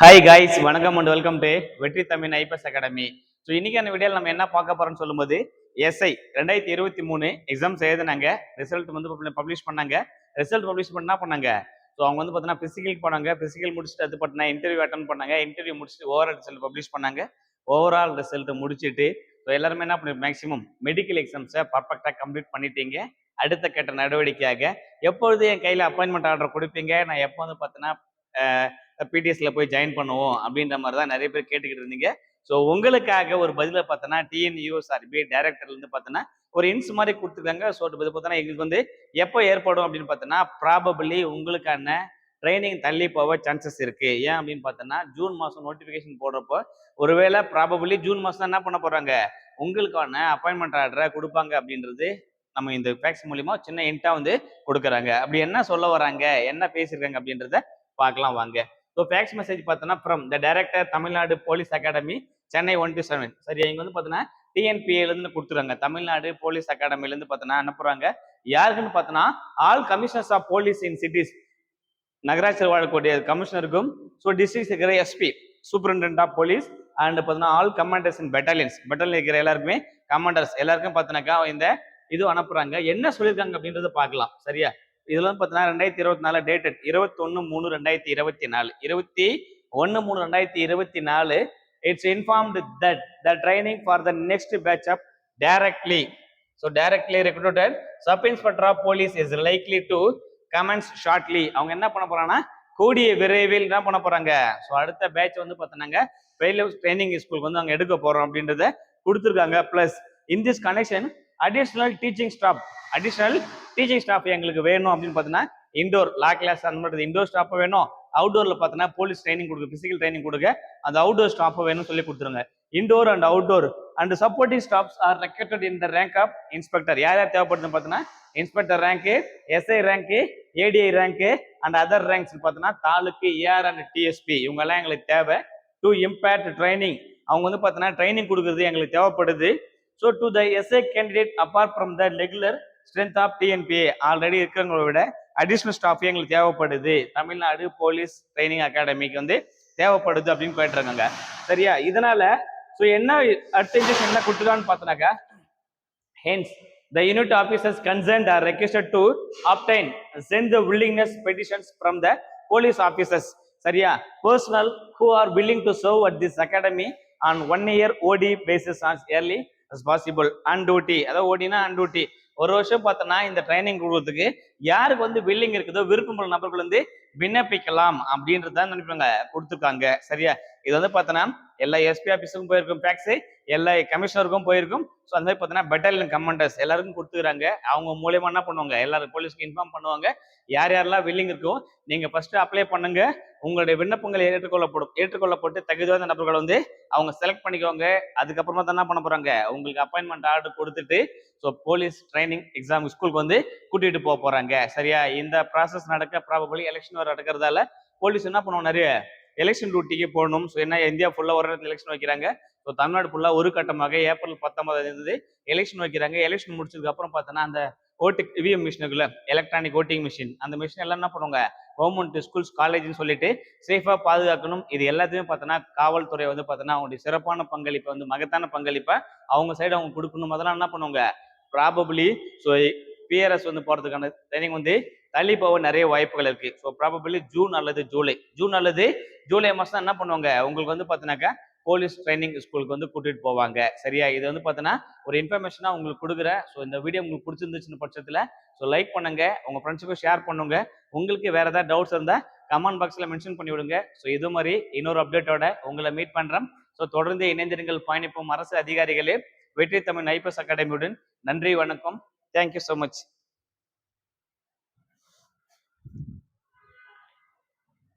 Hi guys வணக்கம் and welcome to Vetri Tamil IPS academy so இன்னைக்கான video நம்ம என்ன பார்க்க போறோம்னு சொல்லும்போது எஸ்ஐ ரெண்டாயிரத்தி இருபத்தி மூணு எக்ஸாம்ஸ் எழுதினாங்க ரிசல்ட் வந்து பப்ளிஷ் பண்ணாங்க. ரிசல்ட் பப்ளிஷ் பண்ணா பண்ணாங்க ஸோ அவங்க வந்து பார்த்தீங்கன்னா பிசிக்கல் போனாங்க. பிசிக்கல் முடிச்சுட்டு அது பார்த்தீங்கன்னா இன்டர்வியூ அட்டன் பண்ணாங்க. இன்டர்வியூ முடிச்சுட்டு ஓவரால் ரிசல்ட் பப்ளிஷ் பண்ணாங்க. ஓவரால் ரிசல்ட் முடிச்சுட்டு ஸோ எல்லாருமே என்ன பண்ணி மேக்ஸிமம் மெடிக்கல் எக்ஸாம்ஸை பர்ஃபெக்டாக கம்ப்ளீட் பண்ணிட்டீங்க. அடுத்த கட்ட நடவடிக்கையாக எப்பொழுது என் கையில் அப்பாயின்மெண்ட் ஆர்டர் கொடுப்பீங்க? நான் எப்போ வந்து பார்த்தீங்கன்னா பிடிஎஸ்ல போய் ஜாயின் பண்ணுவோம் அப்படின்ற மாதிரி தான் நிறைய பேர் கேட்டுக்கிட்டு இருந்தீங்க. ஸோ உங்களுக்காக ஒரு பதில பார்த்தோன்னா டிஎன்யூஎஸ்ஆர்பி டைரக்டர்லேருந்து பார்த்தோன்னா ஒரு இன்ஸ் மாதிரி கொடுத்துருக்காங்க. ஸோ பதில் பார்த்தோன்னா எங்களுக்கு வந்து எப்போ ஏற்படும் அப்படின்னு பார்த்தோன்னா ப்ராபபிளி உங்களுக்கான ட்ரைனிங் தள்ளி போக சான்சஸ் இருக்கு. ஏன் அப்படின்னு பார்த்தோன்னா ஜூன் மாதம் நோட்டிஃபிகேஷன் போடுறப்போ ஒருவேளை ப்ராபபிளி ஜூன் மாதம் என்ன பண்ண போகிறாங்க உங்களுக்கான அப்பாயின்மெண்ட் ஆர்டரை கொடுப்பாங்க அப்படின்றது நம்ம இந்த ஃபேக்ஸ் மூலிமா சின்ன இன்ட்டாக வந்து கொடுக்குறாங்க. அப்படி என்ன சொல்ல வராங்க? என்ன பேசியிருக்காங்க அப்படின்றத பார்க்கலாம் வாங்க. ஸோ ஃபேக்ஸ் மெசேஜ் பார்த்தோன்னா from the director Tamil Nadu police academy Chennai one two seven சரி இங்கே வந்து பார்த்தோன்னா டிஎன்பிஏலேருந்து கொடுத்துருவாங்க. தமிழ்நாடு போலீஸ் அகாடமிலேருந்து பார்த்தோன்னா அனுப்புறாங்க. யாருக்குன்னு பார்த்தோன்னா all commissioners of police in cities நகராட்சியில் வாழக்கூடிய கமிஷனருக்கும் ஸோ டிஸ்ட்ரிக்ட் இருக்கிற SP superintendent of police and பார்த்தீங்கன்னா all commanders in battalions battalion இருக்கிற எல்லாருக்குமே கமாண்டர்ஸ் எல்லாருக்கும் பார்த்தோன்னாக்கா இந்த இது அனுப்புறாங்க. என்ன சொல்லியிருக்காங்க அப்படின்றத பார்க்கலாம். சரியா? இதுல வந்து பார்த்தீங்கன்னா ரெண்டாயிரத்தி இருபத்தி நாலு டேட்டட் இருபத்தொன்னு மூணு ரெண்டாயிரத்தி இருபத்தி நாலு. இருபத்தி ஒன்று மூணு ரெண்டாயிரத்தி இருபத்தி நாலு. It's informed that the training for the next batch of directly so directly recruited sub inspector of police is likely to commence shortly அவங்க என்ன பண்ண போறாங்கன்னா கூடிய விரைவில் என்ன பண்ண போறாங்க? ஸோ அடுத்த பேட்ச் வந்து பார்த்தோன்னாங்க ட்ரைனிங் ஸ்கூலுக்கு வந்து அவங்க எடுக்க போறோம் அப்படின்றத கொடுத்துருக்காங்க. Plus in this connection additional teaching staff additional teaching staff எங்களுக்கு வேணும் அப்படின்னு பார்த்தீங்கன்னா இண்டோர் லா கிளாஸ் அந்த மாதிரி இண்டோர் ஸ்டாஃப் வேணும். அவுட்டோரில் பார்த்தீங்கன்னா போலீஸ் ட்ரைனிங் கொடுக்க பிசிக்கல் ட்ரைனிங் கொடுக்க அந்த அவுட்டோர் ஸ்டாஃப் வேணும்னு சொல்லி கொடுத்துருங்க. Indoor and outdoor and supporting staffs are recruited in the rank of inspector யார் யார் தேவைப்படுதுன்னு பார்த்தீங்கன்னா இன்ஸ்பெக்டர் ரேங்க்கு எஸ்ஐ ரேங்க்கு ஏடிஐ ரேங்க்கு அண்ட் அதர் ரேங்க்ஸ் பார்த்தீங்கன்னா தாலுக்கு ஏஆர் அண்ட் டிஎஸ்பி இவங்கெல்லாம் எங்களுக்கு தேவை. டு இம்பேக்ட் ட்ரைனிங் அவங்க வந்து பார்த்தீங்கன்னா ட்ரைனிங் கொடுக்குறது எங்களுக்கு தேவைப்படுது. So to the SA candidate apart from the regular strength of TNPA already இருக்கிறவங்கள விட அடிஷ்னல் ஸ்டாஃப் எங்களுக்கு தேவைப்படுது. தமிழ்நாடு போலீஸ் ட்ரைனிங் அகாடமிக்கு வந்து தேவைப்படுது அப்படின்னு போயிட்டுருக்காங்க. சரியா? இதனால ஸோ என்ன அட்வான்டேஜஸ் என்ன கொடுத்துருக்கான்னு பார்த்தோன்னாக்கா hence the unit officers concerned are requested to obtain send the willingness petitions from the police officers. சரியா? Personnel who are willing to serve at this academy on one year OD basis as early as possible on duty அதாவது ஓடினா on duty ஒரு வருஷம் பார்த்தோன்னா இந்த training கொடுக்கறதுக்கு யாருக்கு வந்து வில்லிங் இருக்குதோ விருப்பமுள்ள நபர்கள் வந்து விண்ணப்பிக்கலாம் அப்படின்றத நினைப்பாங்க கொடுத்துருக்காங்க. சரியா? இது வந்து பார்த்தோன்னா எல்லா எஸ்பி ஆஃபீஸுக்கும் போயிருக்கும் ஃபேக்ஸ் எல்லா கமிஷனருக்கும் போயிருக்கும். ஸோ அந்த மாதிரி பார்த்தோன்னா பெட்டாலியன் கமாண்டர்ஸ் எல்லாருக்கும் கொடுத்துக்கிறாங்க. அவங்க மூலியமா என்ன பண்ணுவாங்க? எல்லாரும் போலீஸ்க்கு இன்ஃபார்ம் பண்ணுவாங்க. யார் யாரெல்லாம் வில்லிங் இருக்கோ நீங்கள் ஃபர்ஸ்ட் அப்ளை பண்ணுங்க. உங்களுடைய விண்ணப்பங்கள் ஏற்றுக்கொள்ளப்படும் ஏற்றுக்கொள்ளப்பட்டு தகுதியான நபர்களை வந்து அவங்க செலக்ட் பண்ணிக்கோங்க. அதுக்கப்புறமா தான் என்ன பண்ண போறாங்க? உங்களுக்கு அப்பாயின்மெண்ட் ஆர்டர் கொடுத்துட்டு ஸோ போலீஸ் ட்ரைனிங் எக்ஸாம் ஸ்கூலுக்கு வந்து கூட்டிட்டு போக போறாங்க. சரியா? இந்த ப்ராசஸ் நடக்க ப்ராபபிளி எலெக்ஷன் வர நடக்கிறதால போலீஸ் என்ன பண்ணுவோம் நிறைய எலெக்ஷன் டியூட்டிக்கு போகணும். ஸோ என்ன இந்தியா ஃபுல்லாக ஒரு இடத்துல எலெக்ஷன் வைக்கிறாங்க. ஸோ தமிழ்நாடு ஃபுல்லாக ஒரு கட்டமாக ஏப்ரல் பத்தொன்பதாம் தேதி எலெக்ஷன் வைக்கிறாங்க. எலெக்ஷன் முடிச்சதுக்கு அப்புறம் பார்த்தோன்னா அந்த ஓட்டு இவிஎம் மிஷினுக்குள்ள எலக்ட்ரானிக் ஓட்டிங் மிஷின் அந்த மிஷின் எல்லாம் என்ன பண்ணுவாங்க? கவர்மெண்ட் ஸ்கூல்ஸ் காலேஜ்னு சொல்லிட்டு சேஃபாக பாதுகாக்கணும். இது எல்லாத்தையுமே பார்த்தோன்னா காவல்துறை வந்து பார்த்தோன்னா அவங்களுடைய சிறப்பான பங்களிப்பை வந்து மகத்தான பங்களிப்பை அவங்க சைடு அவங்க கொடுக்கணும். அதெல்லாம் என்ன பண்ணுவாங்க? ப்ராபபிளி ஸோ பிஆர்எஸ் வந்து போகிறதுக்கான ட்ரைனிங் வந்து தள்ளி போக நிறைய வாய்ப்புகள் இருக்கு. ஸோ ப்ராபபிளி ஜூன் அல்லது ஜூலை ஜூன் அல்லது ஜூலை மாதம் என்ன பண்ணுவாங்க? உங்களுக்கு வந்து பார்த்தீங்கன்னாக்கா போலீஸ் ட்ரைனிங் ஸ்கூலுக்கு வந்து கூட்டிட்டு போவாங்க. சரியா? இது வந்து பார்த்தீங்கன்னா ஒரு இன்ஃபர்மேஷனாக உங்களுக்கு கொடுக்குறேன். ஸோ இந்த வீடியோ உங்களுக்கு பிடிச்சிருந்துச்சுன்னு பட்சத்தில் ஸோ லைக் பண்ணுங்க. உங்கள் ஃப்ரெண்ட்ஸுக்கும் ஷேர் பண்ணுங்க. உங்களுக்கு வேற ஏதாவது டவுட்ஸ் இருந்தால் கமெண்ட் பாக்ஸில் மென்ஷன் பண்ணி விடுங்க ஸோ இது மாதிரி இன்னொரு அப்டேட்டோட உங்களை மீட் பண்ணுறேன் ஸோ தொடர்ந்து இணைந்திருங்கள். பயணிப்போம். அரசு அதிகாரிகளே வெற்றி தமிழ் ஐபிஎஸ் அகாடமியுடன். நன்றி வணக்கம். Thank you so much